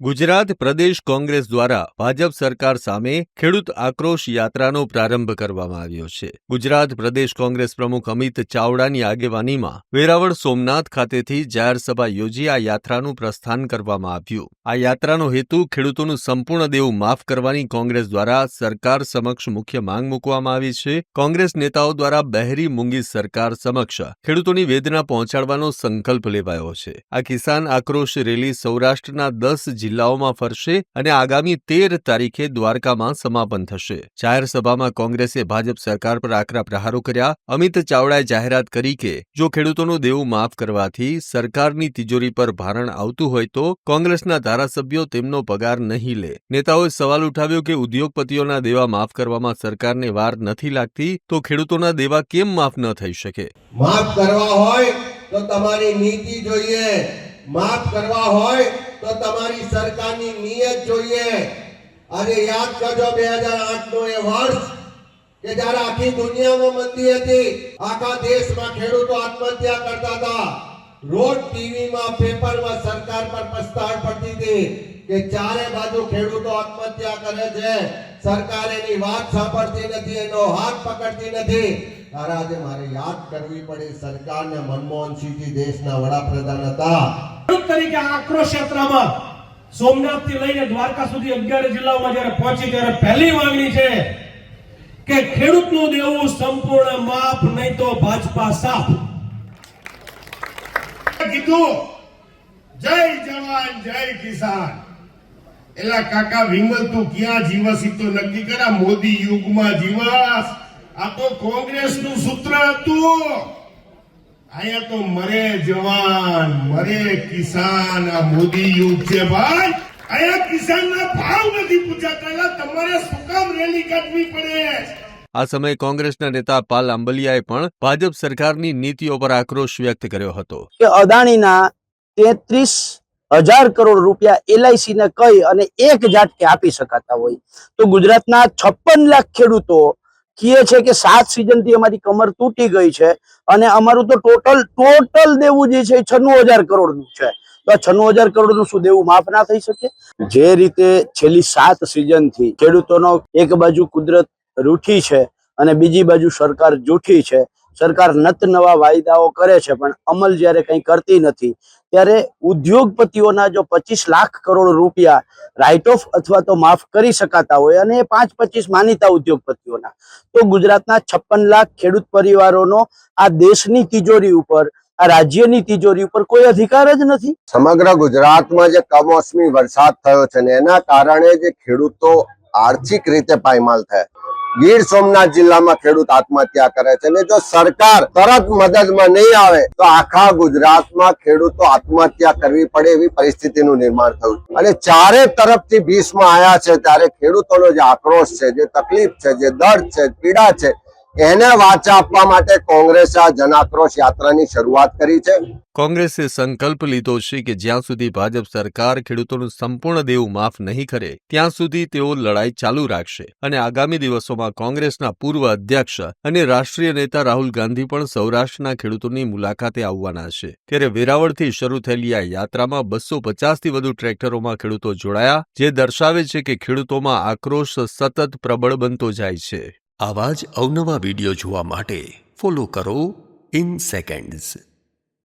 ગુજરાત પ્રદેશ કોંગ્રેસ દ્વારા ભાજપ સરકાર સામે ખેડૂત આક્રોશ યાત્રાનો પ્રારંભ કરવામાં આવ્યો છે. ગુજરાત પ્રદેશ કોંગ્રેસ પ્રમુખ અમિત ચાવડાની આગેવાનીમાં વેરાવળ સોમનાથ ખાતેથી જાહેર સભા યોજી આ યાત્રાનું પ્રસ્થાન કરવામાં આવ્યું. આ યાત્રાનો હેતુ ખેડૂતોનું સંપૂર્ણ દેવું માફ કરવાની કોંગ્રેસ દ્વારા સરકાર સમક્ષ મુખ્ય માંગ મૂકવામાં આવી છે. કોંગ્રેસ નેતાઓ દ્વારા બહેરી મૂંગી સરકાર સમક્ષ ખેડૂતોની વેદના પહોંચાડવાનો સંકલ્પ લેવાયો છે. આ કિસાન આક્રોશ રેલી સૌરાષ્ટ્રના દસ જિલ્લાઓમાં ફરશે અને આગામી તેર તારીખે દ્વારકામાં સમાપન થશે. જાહેર સભામાં કોંગ્રેસે ભાજપ સરકાર પર આકરા પ્રહારો કર્યા. અમિત ચાવડાએ જાહેરાત કરી કે, જો ખેડૂતોનું દેવું માફ કરવાથી સરકારની તિજોરી પર ભારણ આવતું હોય તો કોંગ્રેસના ધારાસભ્યો તેમનો પગાર નહીં લે. નેતાઓએ સવાલ ઉઠાવ્યો કે ઉદ્યોગપતિઓના દેવા માફ કરવામાં સરકારને વાર નથી લાગતી, તો ખેડૂતોના દેવા કેમ માફ ન થઈ શકે? માફ કરવા હોય તો તમારી નીતિ જોઈએ. માફ કરવા હોય તો તમારી સરકારની નિયત જોઈએ. અને યાદ કરજો બે હજાર આઠનું એ વર્ષ, કે જ્યારે આખી દુનિયામાં મંદી હતી, આખા દેશમાં ખેડૂતો આત્મહત્યા કરતા હતા. રોજ ટીવીમાં, પેપરમાં સરકાર પર પસ્તાળ પડતી હતી કે ચારે બાજુ ખેડૂતો આત્મહત્યા કરે છે. સરકાર એની વાત સાંભળતી નથી, એનો હાથ પકડતી નથી. તારા આજે મારે યાદ કરવી પડી સરકારને મનમોહનસિંહજી દેશના વડાપ્રધાન હતા. ખેડૂત તરીકે આક્રો ક્ષેત્રમાં સોમનાથથી લઈને દ્વારકા સુધી અગિયાર જિલ્લાઓમાં જ્યારે પહોંચી ત્યારે પહેલી માંગણી છે કે ખેડૂતનું દેવું સંપૂર્ણ માફ, નહીં તો ભાજપા સાફ. કીધું, જય જવાન, જય કિસાન. એલા કાકા, વિમલ, તું ક્યાં જીવસ? તો નક્કી કરા, મોદી યુગમાં જીવસ. આ તો કોંગ્રેસનું સૂત્ર હતું. અહીંયા તો મરે જવાન મરે કિસાન આ મોદી યુગ છે ભાઈ. અહીંયા કિસાનના ભાવ નથી પૂછાતા તમારે શું કામ રેલી કાઢવી પડે? આ સમયે કોંગ્રેસના નેતા પાલ આંબલિયાએ પણ ભાજપ સરકારની નીતિઓ પર આક્રોશ વ્યક્ત કર્યો હતો. કે અદાણીના તેત્રીસ હજાર કરોડ રૂપિયા એલઆઈસી ને કહી અને એક ઝાટકે આપી શકાતા હોય. તો ગુજરાતના છપ્પન લાખ ખેડૂતો કહે છે કે સાત સિઝનથી અમારી કમર તૂટી ગઈ છે અને અમારું તો ટોટલ ટોટલ દેવું જે છે છન્નું હજાર કરોડનું છે. તો છન્નું હજાર કરોડનું શું દેવું માફ ના થઈ શકે? જે રીતે છેલ્લી સાત સિઝનથી ખેડૂતોનો એક બાજુ કુદરત રૂઠી છે અને બીજી બાજુ સરકાર જૂઠી છે સરકાર નત નવા વાયદાઓ કરે છે, પણ અમલ જ્યારે કંઈ કરતી નથી, ત્યારે ઉદ્યોગપતિઓના જો પચીસ લાખ કરોડ રૂપિયા રાઇટ ઓફ અથવા તો માફ કરી શકાતા હોય અને એ પાંચ પચીસ માનીતા ઉદ્યોગપતિઓના, તો ગુજરાતના છપ્પન લાખ ખેડૂત પરિવારોનો આ દેશની તિજોરી ઉપર, આ રાજ્યની તિજોરી ઉપર કોઈ અધિકાર જ નથી. સમગ્ર ગુજરાતમાં જે કમોસમી વરસાદ થયો છે ને, એના કારણે જે ખેડૂતો આર્થિક રીતે પાયમાલ થયા. ગીર સોમનાથ જિલ્લામાં ખેડૂત આત્મહત્યા કરે છે. અને જો સરકાર તરત મદદમાં નહીં આવે, તો આખા ગુજરાતમાં ખેડૂતો આત્મહત્યા કરવી પડે એવી પરિસ્થિતિનું નિર્માણ થયું અને ચારે તરફથી ભીષમાં આવ્યા છે, ત્યારે ખેડૂતોનો જે આક્રોશ છે, જે તકલીફ છે, જે દર્દ છે, પીડા છે એને વાચા આપવા માટે કોંગ્રેસે આ જનાક્રોશ યાત્રાની શરૂઆત કરી છે. કોંગ્રેસે સંકલ્પ લીધો છે કે જ્યાં સુધી ભાજપ સરકાર ખેડૂતોનું સંપૂર્ણ દેવું માફ નહીં કરે, ત્યાં સુધી તેઓ લડાઈ ચાલુ રાખશે. અને આગામી દિવસોમાં કોંગ્રેસના પૂર્વ અધ્યક્ષ અને રાષ્ટ્રીય નેતા રાહુલ ગાંધી પણ સૌરાષ્ટ્રના ખેડૂતોની મુલાકાતે આવવાના છે. ત્યારે વેરાવળથી શરૂ થયેલી આ યાત્રામાં બસો પચાસથી વધુ ટ્રેક્ટરોમાં ખેડૂતો જોડાયા, જે દર્શાવે છે કે ખેડૂતોમાં આક્રોશ સતત પ્રબળ બનતો જાય છે. આવા જ અવનવા વીડિયો જોવા માટે ફોલો કરો ઇન સેકન્ડ્સ